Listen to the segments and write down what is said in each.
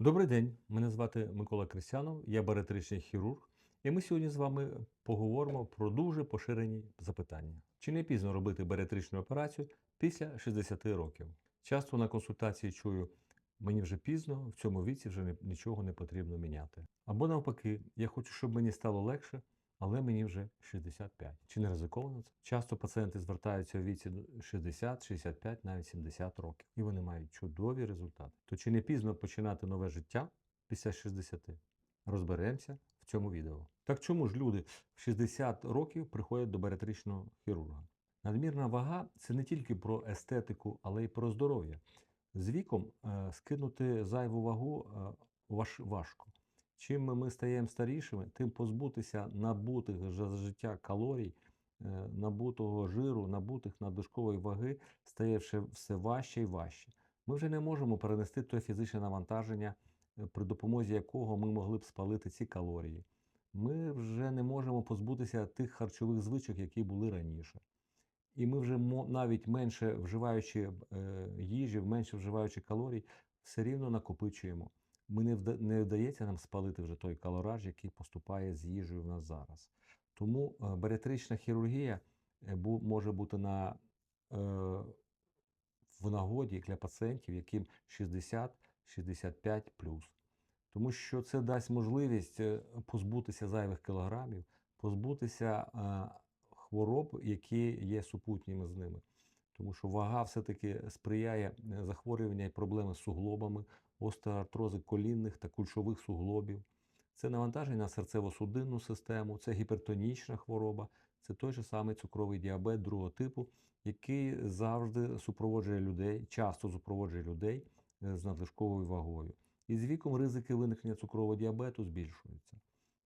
Добрий день, мене звати Микола Крисянов, я баріатричний хірург, і ми сьогодні з вами поговоримо про дуже поширені запитання. Чи не пізно робити баріатричну операцію після 60 років? Часто на консультації чую, мені вже пізно, в цьому віці вже нічого не потрібно міняти. Або навпаки, я хочу, щоб мені стало легше, але мені вже 65. Чи не ризиковано це? Часто пацієнти звертаються у віці 60, 65, навіть 70 років, і вони мають чудові результати. То чи не пізно починати нове життя після 60? Розберемося в цьому відео. Так чому ж люди в 60 років приходять до баріатричного хірурга? Надмірна вага це не тільки про естетику, але й про здоров'я. З віком е, скинути зайву вагу е, важ, важко. Чим ми стаємо старішими, тим позбутися набутих за життя калорій, е, набутого жиру, набутих надлишкової ваги стає все важче і важче. Ми вже не можемо перенести те фізичне навантаження, е, при допомозі якого ми могли б спалити ці калорії. Ми вже не можемо позбутися тих харчових звичок, які були раніше. І ми вже навіть менше вживаючи е, їжі, менше вживаючи калорій, все рівно накопичуємо. Ми не, вда- не вдається нам спалити вже той калораж, який поступає з їжею в нас зараз. Тому е, баріатрична хірургія е, може бути на, е, в нагоді для пацієнтів, яким 60-65 Тому що це дасть можливість е, позбутися зайвих кілограмів, позбутися хвороб, які є супутніми з ними. Тому що вага все-таки сприяє захворювання і проблеми з суглобами, остеоартрози колінних та кульшових суглобів. Це навантаження на серцево-судинну систему, це гіпертонічна хвороба, це той же самий цукровий діабет другого типу, який завжди супроводжує людей, часто супроводжує людей е, з надлишковою вагою. І з віком ризики виникнення цукрового діабету збільшуються.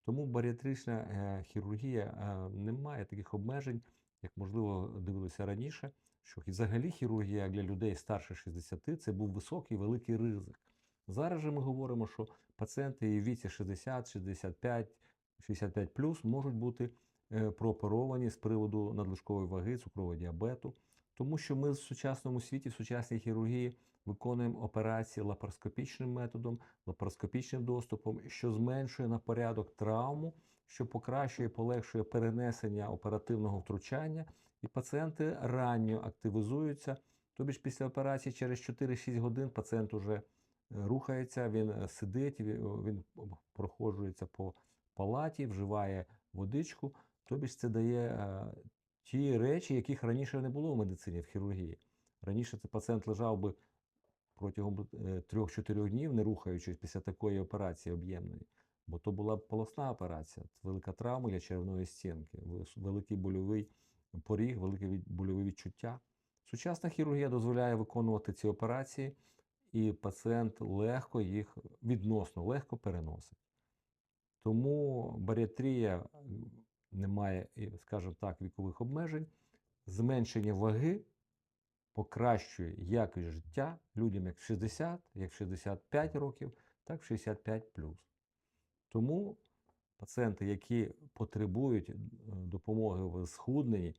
Тому баріатрична е, хірургія е, не має таких обмежень, як можливо дивилися раніше, що взагалі хірургія для людей старше 60 це був високий великий ризик. Зараз же ми говоримо, що пацієнти в віці 60, 65, 65 можуть бути е, прооперовані з приводу надлишкової ваги, цукрового діабету, тому що ми в сучасному світі, в сучасній хірургії виконуємо операції лапароскопічним методом, лапароскопічним доступом, що зменшує на порядок травму, що покращує, полегшує перенесення оперативного втручання, і пацієнти ранньо активізуються. Тобі ж після операції через 4-6 годин пацієнт уже рухається, він е, сидить, він проходжується по палаті, вживає водичку. Тобі ж це дає е, ті речі, яких раніше не було в медицині, в хірургії. Раніше це пацієнт лежав би протягом е, 3-4 днів, не рухаючись після такої операції об'ємної. Бо то була полосна операція, велика травма для черевної стінки, великий больовий поріг, велике больове відчуття. Сучасна хірургія дозволяє виконувати ці операції, і пацієнт легко їх відносно легко переносить. Тому баріатрія не має, скажімо так, вікових обмежень. Зменшення ваги покращує якість життя людям як 60, як 65 років, так в 65 Тому пацієнти, які потребують е, допомоги в схудненні,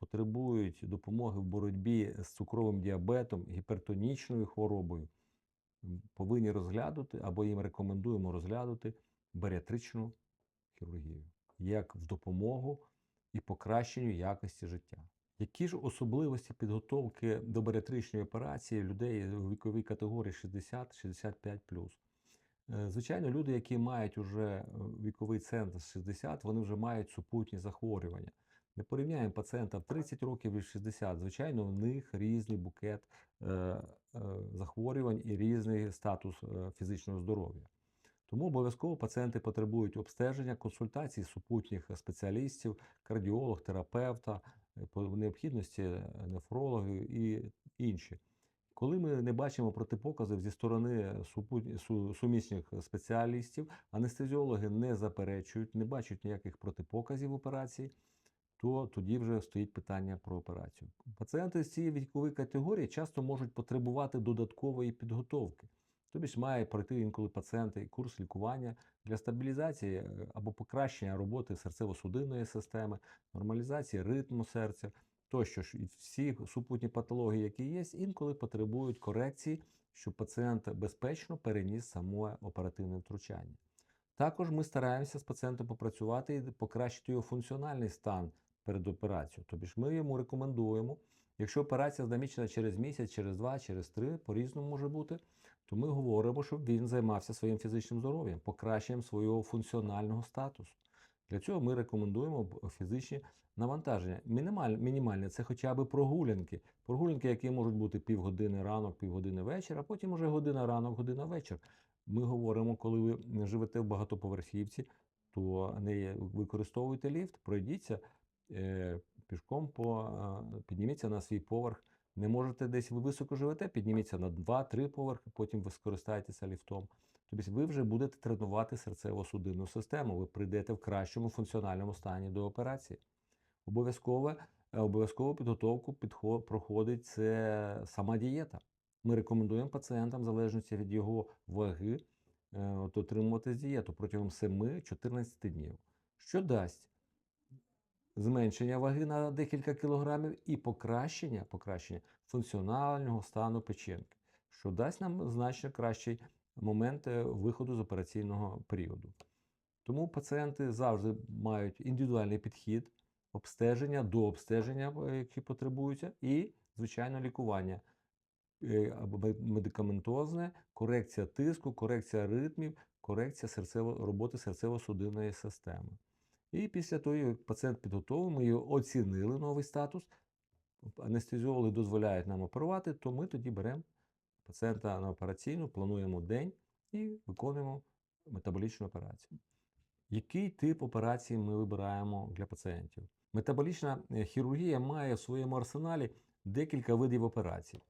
потребують допомоги в боротьбі з цукровим діабетом, гіпертонічною хворобою, повинні розглядати або їм рекомендуємо розглядати баріатричну хірургію як в допомогу і покращенню якості життя. Які ж особливості підготовки до баріатричної операції людей у віковій категорії 60-65 Е, Звичайно, люди, які мають уже е, віковий центр 60, вони вже мають супутні захворювання. Не порівняємо пацієнта в 30 років і 60. Звичайно, в них різний букет е, е, захворювань і різний статус е, фізичного здоров'я. Тому обов'язково пацієнти потребують обстеження, консультацій супутніх спеціалістів, кардіолог, терапевта, е, по необхідності е, нефрологів і інші. Коли ми не бачимо протипоказів зі сторони сумісних спеціалістів, анестезіологи не заперечують, не бачать ніяких протипоказів операції, то тоді вже стоїть питання про операцію. Пацієнти з цієї вікової категорії часто можуть потребувати додаткової підготовки. Тобі має пройти інколи пацієнти курс лікування для стабілізації е, або покращення роботи серцево-судинної системи, нормалізації ритму серця, тощо ж всі супутні патології, які є, інколи потребують корекції щоб пацієнт безпечно переніс саме оперативне втручання. Також ми стараємося з пацієнтом попрацювати і покращити його функціональний стан перед операцією. Тобі ж ми йому рекомендуємо, якщо операція намічена через місяць, через два, через три, по-різному може бути, то ми говоримо, щоб він займався своїм фізичним здоров'ям, покращенням свого функціонального статусу. Для цього ми рекомендуємо фізичні навантаження. Мінімаль, мінімальне це хоча б прогулянки. Прогулянки, які можуть бути півгодини ранок, півгодини вечір, а потім уже година ранок, година вечір. Ми говоримо, коли ви живете в багатоповерхівці, то не використовуйте ліфт, пройдіться пішком по, е, підніміться на свій поверх. Не можете десь ви високо живете, підніміться на 2-3 поверхи, потім ви скористаєтеся ліфтом. Тобто ви вже будете тренувати серцево-судинну систему, ви прийдете в кращому функціональному стані до операції. Обов'язково, е, обов'язково підготовку підхо- проходить це сама дієта. Ми рекомендуємо пацієнтам, в залежності від його ваги, е, от отримувати дієту протягом 7-14 днів, що дасть зменшення ваги на декілька кілограмів і покращення, покращення функціонального стану печінки, що дасть нам значно кращий момент е, виходу з операційного періоду. Тому пацієнти завжди мають індивідуальний підхід, обстеження до обстеження, е, які потребуються, і, звичайно, лікування е, медикаментозне, корекція тиску, корекція ритмів, корекція серцево, роботи серцево-судинної системи. І після того, як пацієнт підготовлений, ми його оцінили новий статус, анестезіологи дозволяють нам оперувати, то ми тоді беремо пацієнта на операційну, плануємо день і виконуємо метаболічну операцію. Який тип операції ми вибираємо для пацієнтів? Метаболічна е, хірургія має в своєму арсеналі декілька видів операцій.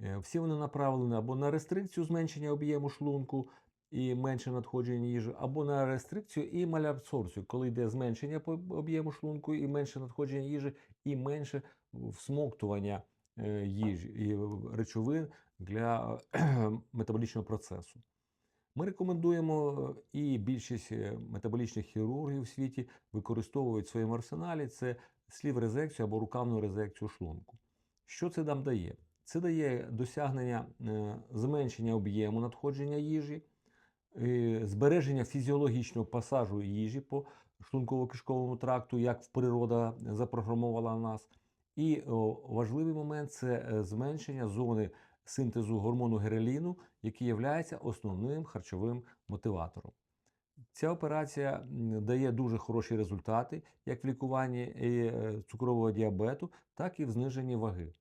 Е, Всі вони направлені або на рестрикцію зменшення об'єму шлунку і менше надходження їжі, або на рестрикцію і малябсорбцію, коли йде зменшення по об'єму шлунку і менше надходження їжі, і менше всмоктування е, їжі і е, речовин для е, метаболічного процесу. Ми рекомендуємо, і більшість метаболічних хірургів в світі використовують в своєму арсеналі це слів резекцію або рукавну резекцію шлунку. Що це нам дає? Це дає досягнення зменшення об'єму надходження їжі, збереження фізіологічного пасажу їжі по шлунково-кишковому тракту, як природа запрограмувала нас. І важливий момент це е, зменшення зони синтезу гормону гереліну, який є основним харчовим мотиватором. Ця операція дає дуже хороші результати як в лікуванні е, цукрового діабету, так і в зниженні ваги.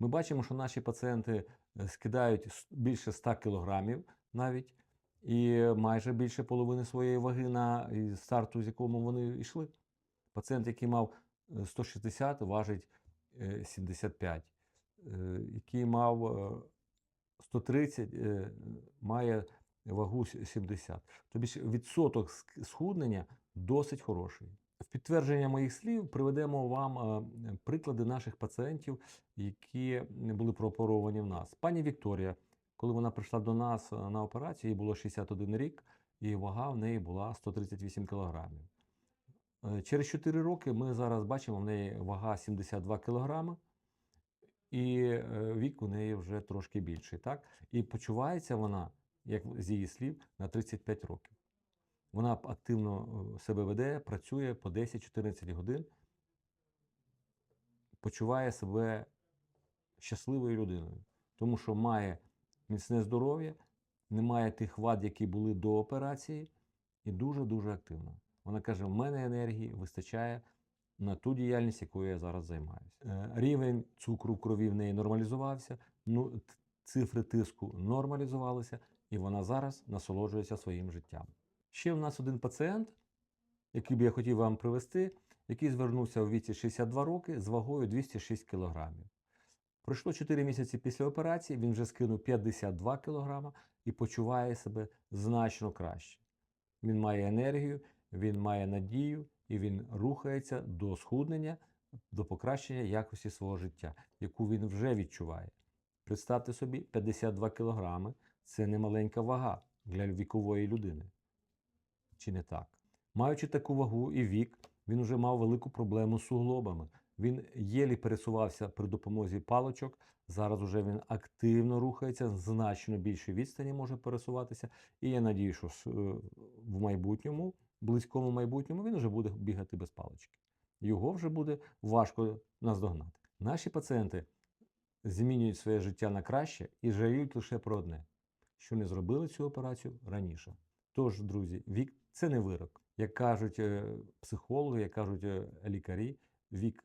Ми бачимо, що наші пацієнти е, скидають більше 100 кілограмів навіть, і майже більше половини своєї ваги на старту, з якому вони йшли. Пацієнт, який мав е, 160, важить е, 75, Е, який мав е, 130, е, має вагу с- 70. Тобто ж відсоток схуднення досить хороший. В підтвердження моїх слів приведемо вам е, приклади наших пацієнтів, які були прооперовані в нас. Пані Вікторія, коли вона прийшла до нас е, на операцію, їй було 61 рік, і вага в неї була 138 кілограмів. Е, Через 4 роки ми зараз бачимо, в неї вага 72 кілограми, і е, вік у неї вже трошки більший. Так? І почувається вона, як з її слів, на 35 років. Вона активно себе веде, працює по 10-14 годин, почуває себе щасливою людиною, тому що має міцне здоров'я, не має тих вад, які були до операції, і дуже-дуже активна. Вона каже: в мене енергії вистачає на ту діяльність, якою я зараз займаюся. Е, Рівень цукру в крові в неї нормалізувався, ну, цифри тиску нормалізувалися, і вона зараз насолоджується своїм життям. Ще в нас один пацієнт, який би я хотів вам привести, який звернувся у віці 62 роки з вагою 206 кг. Пройшло 4 місяці після операції, він вже скинув 52 кг і почуває себе значно краще. Він має енергію, він має надію і він рухається до схуднення, до покращення якості свого життя, яку він вже відчуває. Представте собі, 52 кг це немаленька вага для вікової людини. Чи не так? Маючи таку вагу і вік, він вже мав велику проблему з суглобами. Він єлі пересувався при допомозі паличок. Зараз уже він активно рухається, значно більше відстані може пересуватися. І я надію, що е, в майбутньому, близькому майбутньому, він вже буде бігати без палички. Його вже буде важко наздогнати. Наші пацієнти змінюють своє життя на краще і жаліють лише про одне, що не зробили цю операцію раніше. Тож, друзі, вік це не вирок. Як кажуть е, психологи, як кажуть е, лікарі, вік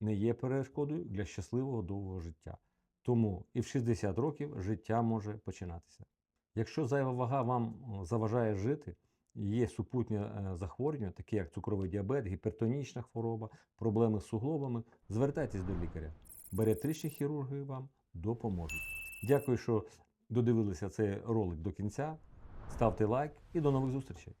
не є перешкодою для щасливого довгого життя. Тому і в 60 років життя може починатися. Якщо зайва вага вам заважає жити, є супутні е, захворювання, такі як цукровий діабет, гіпертонічна хвороба, проблеми з суглобами, звертайтесь до лікаря. Баріатричні хірурги вам допоможуть. Дякую, що додивилися цей ролик до кінця. Ставте лайк і до нових зустрічей!